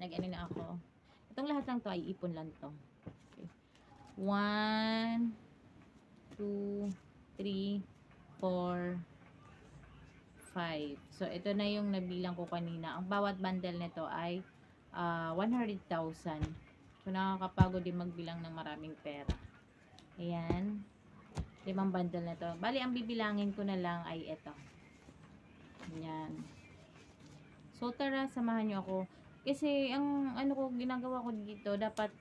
nag-ano na ako. Itong lahat ng to ay ipon lang to. Okay. One, two, three, four, five. So, ito na yung nabilang ko kanina. Ang bawat bundle nito ay ah, 100,000. So, nakakapagod din magbilang ng maraming pera. Ayan. Limang bundle na to. Bali, ang bibilangin ko na lang ay ito. Ayan. So, tara, samahan nyo ako. Kasi, ang ano ko, ginagawa ko dito, dapat,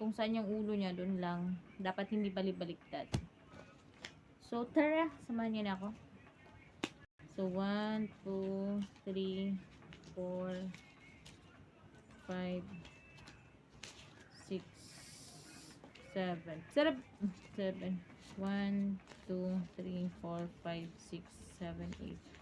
kung saan yung ulo niya, doon lang. Dapat hindi balik-baliktad. So, tara, samahan nyo na ako. So, 1, 2, 3, 4, 5, 6, 7. Sarap. 7. 1, 2, 3, 4, 5, 6, 7, 8,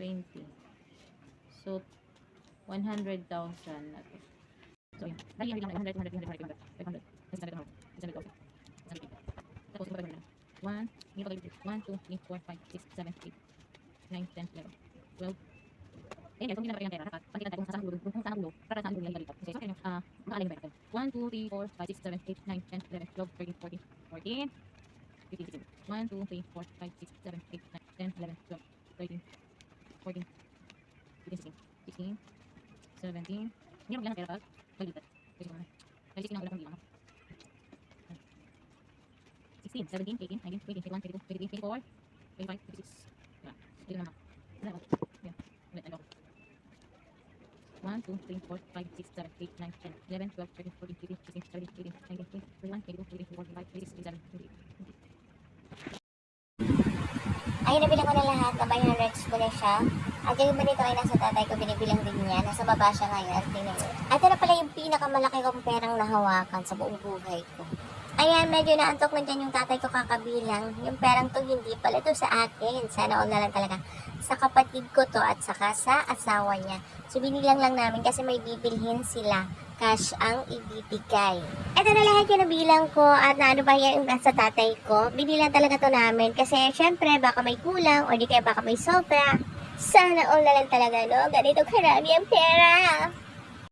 Twenty. So, 100,000 na. So, yun. Bali, yan lang. 100, 100, 100, 100, 500, 600, 600,000. 600,000. Tapos, ito pa rin. 1, hindi pa kayo 1, 2, 3, 4, 5, 6, 7, 8, 9, 10, 11, 12. Ayan guys, hindi na pera, dapat pakita tayo kung saan ang ulo, kung saan ang ulo, para saan ang ulo nilagay dito. Kasi, yun yung, ah, makaalay yung pera. 1, 2, 3, 4, 5, 6, 7, 8, 9, 10, 11, 12, 13, 14, 14, 15, 16. 1, 2, 3, 4, 5, 6, 7, 8, 9, 10, 11, 12, 13, 14, 15, 16, 17. Hindi bilang na. Kasi 16 ang ulang bilang. 16, 17, 18, 19, 20, 21, 22, 23, 24, 25, 26. Diba? Dito naman. Wala. Ulit, ano ako. 1, 2, 3, 4, 5, 6, 7, 8, 9, 10, 11, 12, 13, 14, 15, 16, 17, 18, 19, 20, 21, 22, 23, 24, 25, 26, 27, 28. Ayun, nabilang ko na lahat. Nabay na ko na siya. At yung iba nito ay nasa tatay ko, binibilang din niya. Nasa baba siya ngayon. At niyo. At na pala yung pinakamalaki kong perang nahawakan sa buong buhay ko. Ayan, medyo naantok na dyan yung tatay ko kakabilang. Yung perang to, hindi pala to sa akin. Sana all na lang talaga. Sa kapatid ko to at saka sa asawa niya. So, binilang lang namin kasi may bibilhin sila. Cash ang ibibigay. Ito na lahat yung nabilang ko at naano ba yan sa tatay ko. Binilang talaga to namin kasi syempre baka may kulang o di kaya baka may sobra. Sana all na lang talaga, no? Ganito karami ang pera.